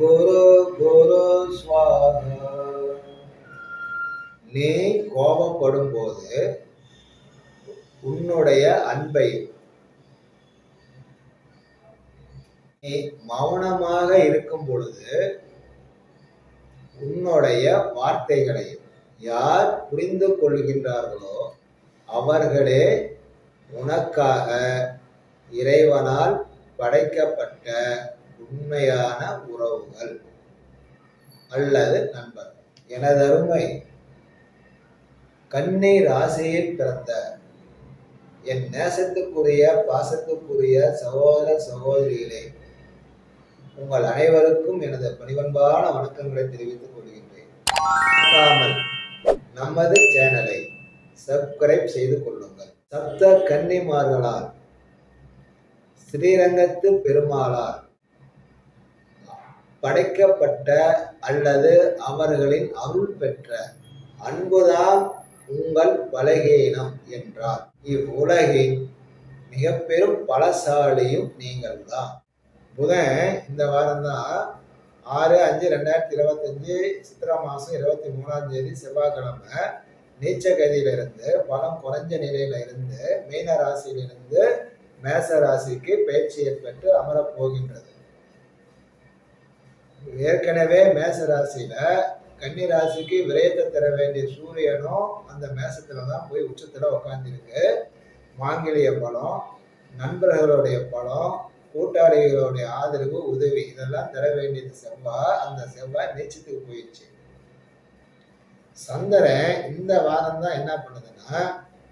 குரு குரு சுவாகா நீ கோபப்படும் போது உன்னுடைய அன்பை நீ மௌனமாக இருக்கும் பொழுது உன்னுடைய வார்த்தைகளை யார் புரிந்து கொள்கின்றார்களோ அவர்களே உனக்காக இறைவனால் படைக்கப்பட்ட உண்மையான உறவுகள் அல்லது நண்பர்கள். எனதருமை கண்ணை ராசியில் பிறந்த என் நேசத்துக்குரிய பாசத்துக்குரிய சகோதர சகோதரிகளே உங்கள் அனைவருக்கும் எனது பணிவன்பான வணக்கங்களை தெரிவித்துக் கொள்கின்றேன். நமது சேனலை சப்ஸ்கிரைப் செய்து கொள்ளுங்கள். சப்த கன்னிமார்களால் ஸ்ரீரங்கத்து பெருமாளார் படைக்கப்பட்ட அல்லது அவர்களின் அருள் பெற்ற அன்புதான் உங்கள் பலகீனம் என்றார். இவ்வுலகின் மிக பெரும் பலசாலியும் நீங்கள் தான் புதன் இந்த வாரம் தான் ஆறு அஞ்சு ரெண்டாயிரத்தி இருபத்தஞ்சு சித்திரை மாதம் இருபத்தி மூணாம் தேதி செவ்வாய்க்கிழமை நீச்ச கதியிலிருந்து பலம் குறைஞ்ச நிலையில இருந்து மீன ராசியிலிருந்து மேச ராசிக்கு பயிற்சி ஏற்பட்டு அமரப் போகின்றது. ஏற்கனவே மேச ராசியில கன்னி ராசிக்கு விரயத்தை தர வேண்டிய சூரியனும் அந்த மேசத்துல தான் போய் உச்சத்துல உட்காந்துருக்கு மாங்கிலிய பலம் நண்பர்களுடைய பலம் கூட்டாளிகளுடைய ஆதரவு உதவி இதெல்லாம் தர வேண்டியது செவ்வாய் அந்த செவ்வாய் நீச்சத்துக்கு போயிடுச்சு. சந்திரன் இந்த வாரம் தான் என்ன பண்ணுதுன்னா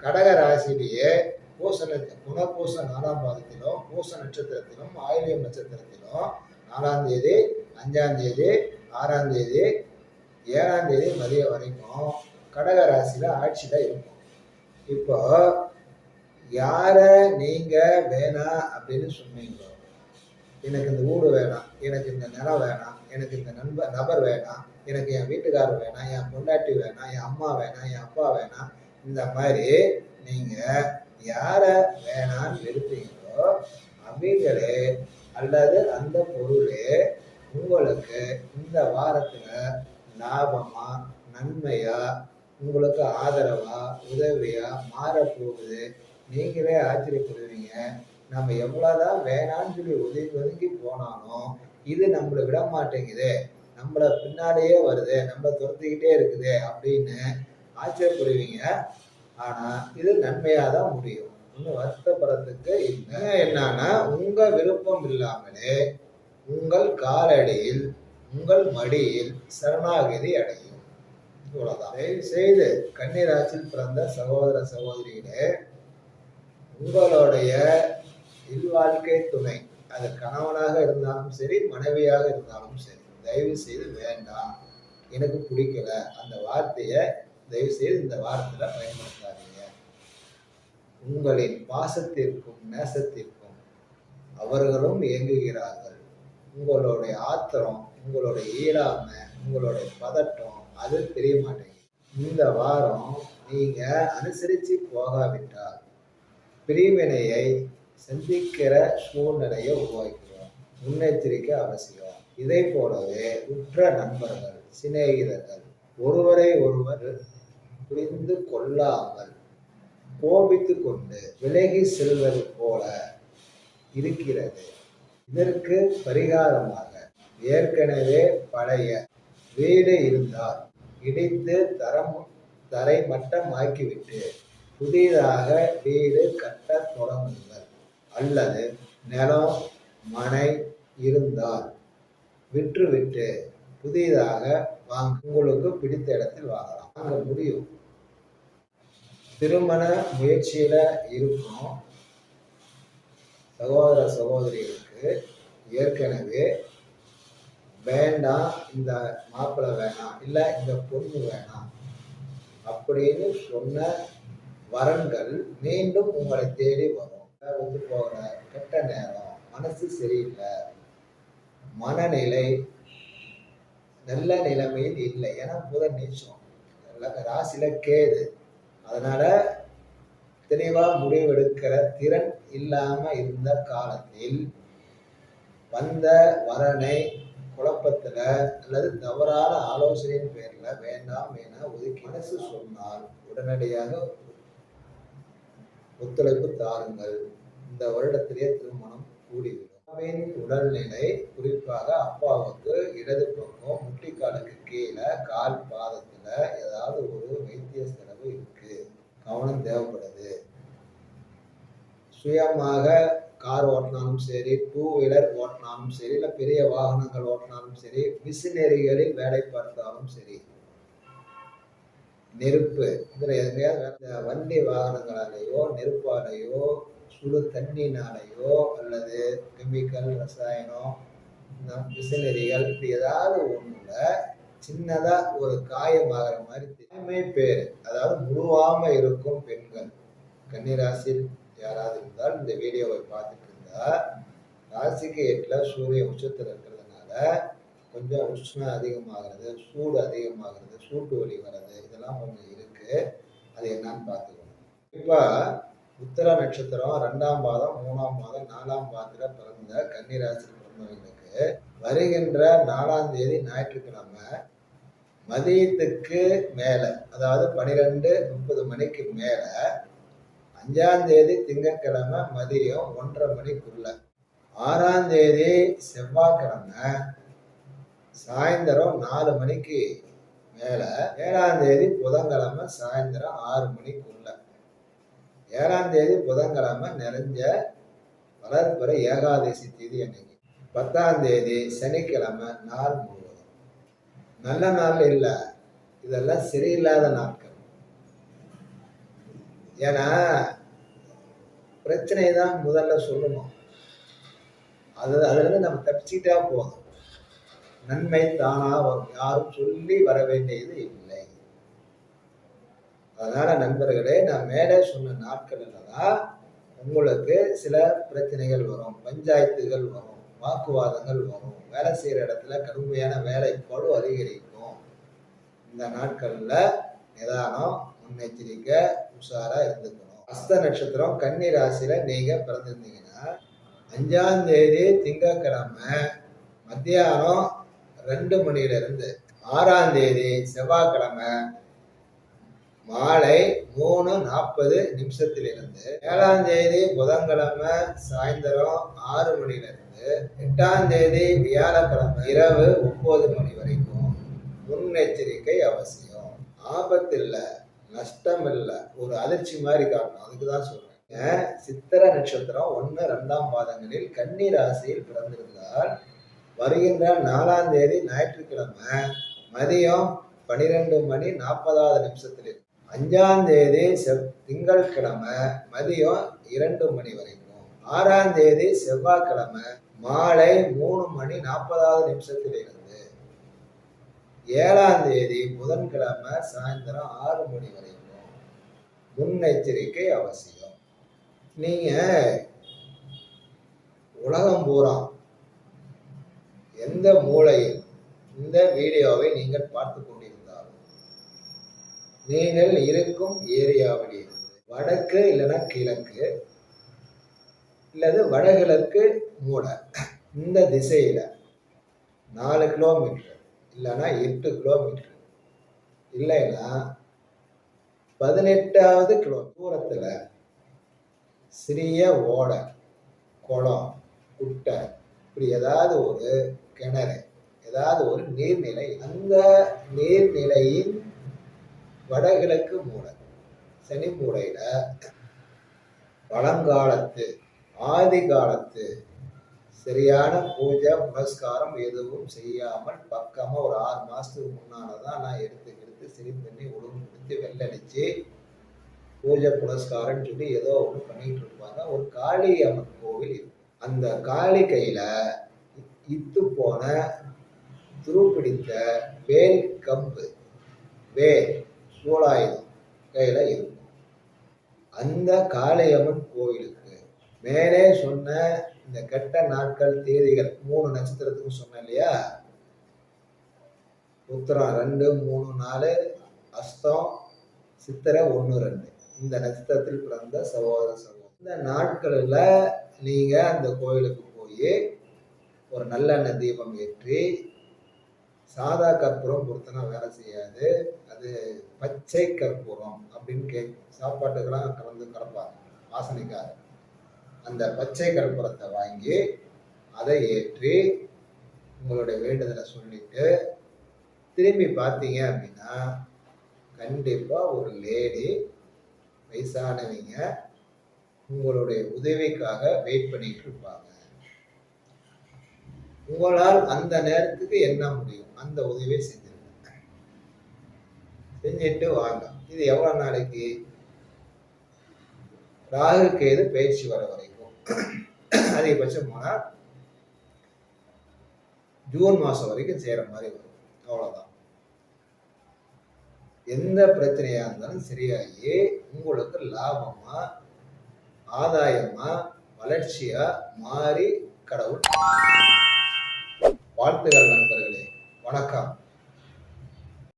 கடக ராசியிலேயே பூச நட்ச புனர்பூச நாலாம் பாதத்திலும் பூச நட்சத்திரத்திலும் ஆயிலியம் நட்சத்திரத்திலும் நாலாம் தேதி அஞ்சாம் தேதி ஆறாம் தேதி ஏழாம் தேதி மதியம் வரைக்கும் கடக ராசியில ஆட்சியில இருக்கும். இப்போ யார நீங்க வேணாம் அப்படின்னு சொன்னீங்களோ எனக்கு இந்த வீடு வேணாம் எனக்கு இந்த நிலம் வேணாம் எனக்கு இந்த நண்பர் நபர் வேணாம் எனக்கு என் வீட்டுக்காரர் வேணாம் என் பொண்டாட்டி வேணாம் என் அம்மா வேணாம் என் அப்பா வேணாம் இந்த மாதிரி நீங்க யார வேணான்னு வெறுப்பீங்களோ அவங்களே அல்லது அந்த பொருளே உங்களுக்கு இந்த வாரத்துல லாபமா நன்மையா உங்களுக்கு ஆதரவா உதவியா மாறப்போகுது நீங்களே ஆச்சரியப்படுவீங்க. நம்ம எவ்வளவுதான் வேணான்னு சொல்லி ஒதுங்கி ஒதுங்கி போனாலும் இது நம்மளை விட மாட்டேங்குது. நம்மள பின்னாலேயே வருது நம்மளை துரத்திக்கிட்டே இருக்குது அப்படின்னு ஆச்சரியப்படுவீங்க. ஆனா இது நன்மையா தான் முடியும். ஒன்றும் வருத்தப்படுறதுக்கு இல்லை. என்னன்னா உங்க விருப்பம் இல்லாமலே உங்கள் காலடியில் உங்கள் மடியில் சரணாகதி அடையும். இவ்வளவுதான். தயவு செய்து கன்னிராசியில் பிறந்த சகோதர சகோதரிகளே உங்களுடைய இல்வாழ்க்கை துணை அது கணவனாக இருந்தாலும் சரி மனைவியாக இருந்தாலும் சரி தயவு செய்து வேண்டாம். எனக்கு பிடிக்கல அந்த வார்த்தையை தயவு செய்து இந்த வாரத்தில் பயன்படுத்தாதீங்க. உங்களின் பாசத்திற்கும் நேசத்திற்கும் அவர்களும் இயங்குகிறார்கள். உங்களுடைய ஆத்திரம் உங்களுடைய ஈழாமை உங்களுடைய பதட்டம் அது தெரிய மாட்டேங்குது இந்த வாரம் நீங்க அனுசரித்து போகாவிட்டால் பிரிவினையை சந்திக்கிற சூழ்நிலையை உருவாக்கிறோம் முன்னெச்சரிக்கை அவசியம். இதை போலவே உற்ற நண்பர்கள் சிநேகிதர்கள் ஒருவரை ஒருவர் புரிந்து கொள்ளாமல் கோபித்து கொண்டு விலகி செல்வது போல இருக்கிறது. இதற்கு பரிகாரமாக ஏற்கனவே பழைய வீடு இருந்தால் இடித்து தரம் தரை மட்டமாக்கிவிட்டு புதிதாக வீடு கட்ட தொடங்குங்கள். அல்லது நிலம் மனை இருந்தால் விற்றுவிட்டு புதிதாக வாங்க உங்களுக்கு பிடித்த இடத்தில் வாங்கலாம். வாங்க முடியும். திருமண முயற்சியில இருக்கும். சகோதர சகோதரிகளுக்கு ஏற்கனவே வேண்டாம் இந்த மாப்பிள்ளை வேணாம் இல்லை இந்த பொண்ணு வேணாம் அப்படின்னு சொன்ன வரன்கள் மீண்டும் உங்களை தேடி வரும். வந்து போகிற கெட்ட நேரம் மனசு சரியில்லை. மனநிலை நல்ல நிலைமையில் இல்லை. ஏன்னா புதன் நீச்சம். நல்ல ராசியில கேது. அதனால தெளிவாக முடிவெடுக்கிற திறன் இல்லாமல் இருந்த காலத்தில் வந்த வரனை குழப்பத்துல அல்லது தவறான ஆலோசனையின் பேர்ல வேண்டாம் என ஒதுக்கிடசு சொன்னால் உடனடியாக ஒத்துழைப்பு தாருங்கள். இந்த வருடத்திலே திருமணம் கூடிவிடும். அப்பாவின் உடல்நிலை குறிப்பாக அப்பாவுக்கு இடது பக்கம் முட்டிக்காலுக்கு கீழே கால் பாதத்துல ஏதாவது ஒரு வைத்திய செலவு இருக்கு. கவனம் தேவைப்படுது. சுயமாக ஓட்டினாலும் சரி டூ வீலர் ஓட்டினாலும் சரி இல்லை பெரிய வாகனங்கள் ஓட்டினாலும் சரி மிஷினரிகளில் வேலை பார்த்தாலும் சரி நெருப்பு இதில் எங்கேயாவது வண்டி வாகனங்களாலேயோ நெருப்பாலேயோ சுடு தண்ணினாலேயோ அல்லது கெமிக்கல் ரசாயனம் மிஷினரிகள் இப்படி ஏதாவது ஒன்றுல சின்னதாக ஒரு காயமாகிற மாதிரி தீமை பேர் அதாவது முழுவாம இருக்கும் பெண்கள். கன்னிராசியில் யாராவது இருந்தால் இந்த வீடியோவை பார்த்துட்டு இருந்தா ராசிக்கு எட்டில் சூரிய உச்சத்தில் இருக்கிறதுனால கொஞ்சம் உஷ்ணம் அதிகமாகிறது சூடு அதிகமாகிறது சூட்டு வலி வர்றது இதெல்லாம் கொஞ்சம் இருக்கு. அது என்னன்னு பார்த்துக்கணும். இப்போ உத்தர நட்சத்திரம் ரெண்டாம் பாதம் மூணாம் பாதம் நாலாம் பாதத்தில் பிறந்த கன்னிராசியில் பிறந்தவங்களுக்கு வருகின்ற நாலாம் தேதி ஞாயிற்றுக்கிழமை மதியத்துக்கு மேலே அதாவது பனிரெண்டு முப்பது மணிக்கு மேலே அஞ்சாம் தேதி திங்கட்கிழமை மதியம் ஒன்றரை மணிக்குள்ள ஆறாம் தேதி செவ்வாய்க்கிழமை சாயந்தரம் நாலு மணிக்கு மேல. ஏழாம் தேதி புதன்கிழமை சாயந்தரம் ஆறு மணிக்குள்ள ஏழாம் தேதி புதன்கிழமை நிறைஞ்ச வளர்ப்புற ஏகாதசி தேதி அன்னைக்கு. பத்தாம் தேதி சனிக்கிழமை நாள் முழுவதும். நல்ல நாள் இல்லை. இதெல்லாம் சரியில்லாத நாட்கள். ஏன்னா பிரச்சனை தான் முதல்ல சொல்லணும். அது அதுலேருந்து நம்ம தப்பிச்சுக்கிட்டா போதும். நன்மை தானாக வரும் யாரும் சொல்லி வர வேண்டியது இல்லை. அதனால நண்பர்களே நான் மேலே சொன்ன நாட்களில் தான் உங்களுக்கு சில பிரச்சனைகள் வரும். பஞ்சாயத்துகள் வரும். வாக்குவாதங்கள் வரும். வேலை செய்கிற இடத்துல கடுமையான வேலை அதிகரிக்கும். இந்த நாட்களில் நிதானம் முன்னெச்சரிக்கை உஷாராக இருந்துக்கணும். அஸ்த நட்சத்திரம் கன்னி ராசியில நீங்க பிறந்திருந்தீங்கன்னா அஞ்சாம் தேதி திங்கக்கிழமை மத்தியானம் ரெண்டு மணில இருந்து ஆறாம் தேதி செவ்வாய்க்கிழமை மாலை மூணு நாற்பது நிமிஷத்திலிருந்து ஏழாம் தேதி புதன்கிழமை சாயந்தரம் ஆறு மணில இருந்து எட்டாம் தேதி வியாழக்கிழமை இரவு ஒன்பது மணி வரைக்கும் முன்னெச்சரிக்கை அவசியம். ஆபத்து இல்லை. நஷ்டம் இல்லை ஒரு அதிர்ச்சி மாதிரி காட்டணும் அதுக்கு தான் சொல்றேன் சித்திர நட்சத்திரம் ஒன்று ரெண்டாம் பாதங்களில் கன்னி ராசியில் பிறந்திருந்தால் வருகின்ற நாலாம் தேதி ஞாயிற்றுக்கிழமை மதியம் பனிரெண்டு மணி நாற்பதாவது நிமிஷத்தில். அஞ்சாம் தேதி செவ் திங்கட்கிழமை மதியம் இரண்டு மணி வரைக்கும். ஆறாம் தேதி செவ்வாய்க்கிழமை மாலை மூணு மணி நாற்பதாவது நிமிஷத்தில் இருந்து ஏழாம் தேதி புதன்கிழமை சாயந்தரம் ஆறு மணி வரைக்கும் முன்னெச்சரிக்கை அவசியம். நீங்க உலகம் பூரா எந்த மூலையில் இந்த வீடியோவை நீங்கள் பார்த்து கொண்டிருந்தாலும் நீங்கள் இருக்கும் ஏரியாவில் இருந்து வடக்கு இல்லைன்னா கிழக்கு இல்லது வடகிழக்கு மூலை இந்த திசையில நாலு கிலோமீட்டர் இல்லைன்னா எட்டு கிலோமீட்டர் இல்லைன்னா பதினெட்டாவது கிலோ தூரத்தில் சிறிய ஓடை குளம் குட்டை இப்படி ஏதாவது ஒரு கிணறு ஏதாவது ஒரு நீர்நிலை அந்த நீர்நிலையின் வடகிழக்கு மூலை சனி மூலையில் பழங்காலத்து ஆதி காலத்து சரியான பூஜை புனஸ்காரம் எதுவும் செய்யாமல் பக்கமாக ஒரு ஆறு மாதத்துக்கு முன்னால் தான் நான் எடுத்து எடுத்து சரி பண்ணி ஒழுங்குபடுத்தி வெள்ளடிச்சு பூஜை புனஸ்காரம்னு சொல்லி ஏதோ ஒன்று பண்ணிட்டு இருப்பாங்க. ஒரு காளி அம்மன் கோவில் இருக்கு. அந்த காளி கையில் இத்து போன துருப்பிடித்த வேல் கம்பு வேல் சூழாயுதம் கையில் இருக்கும். அந்த காளியம்மன் கோவிலுக்கு மேலே சொன்ன இந்த கெட்ட நாட்கள் தேதிகள் மூணு நட்சத்திரத்துக்கும் சொன்னேன் இல்லையா? உத்தரம் ரெண்டு மூணு நாலு அஸ்தம் சித்திரை ஒன்று ரெண்டு. இந்த நட்சத்திரத்தில் பிறந்த சகோதர சகோதரர் இந்த நாட்களில் நீங்கள் அந்த கோயிலுக்கு போய் ஒரு நல்லெண்ணெய் தீபம் ஏற்றி சாதா கற்பூரம் பொறுத்தனா வேலை செய்யாது. அது பச்சை கற்பூரம் அப்படின்னு கேட்கும் சாப்பாட்டுக்கெல்லாம் கலந்து கலப்பாங்க. வாசனைக்காக. அந்த பச்சை கற்பூரத்தை வாங்கி அதை ஏற்றி உங்களுடைய வேண்டுதலை சொல்லிட்டு திரும்பி பார்த்தீங்க அப்படின்னா கண்டிப்பாக ஒரு லேடி வயசானவங்க உங்களுடைய உதவிக்காக வெயிட் பண்ணிட்டு இருப்பாங்க. உங்களால் அந்த நேரத்துக்கு என்ன முடியும்? அந்த உதவியை செஞ்சிருங்க. செஞ்சுட்டு வாங்க. இது எவ்வளோ நாளைக்கு? ராகு கேது பயிற்சி வர வரைக்கும். அதிகபட்சம் போனால் ஜூன் மாதம் வரைக்கும் செய்கிற மாதிரி வரும். அவ்வளோதான் எந்த பிரச்சனையாக இருந்தாலும் சரியாகி உங்களுக்கு லாபமா ஆதாயமா வளர்ச்சியா மாறி கடவுள் வாழ்த்துகள் நண்பர்களே. வணக்கம்.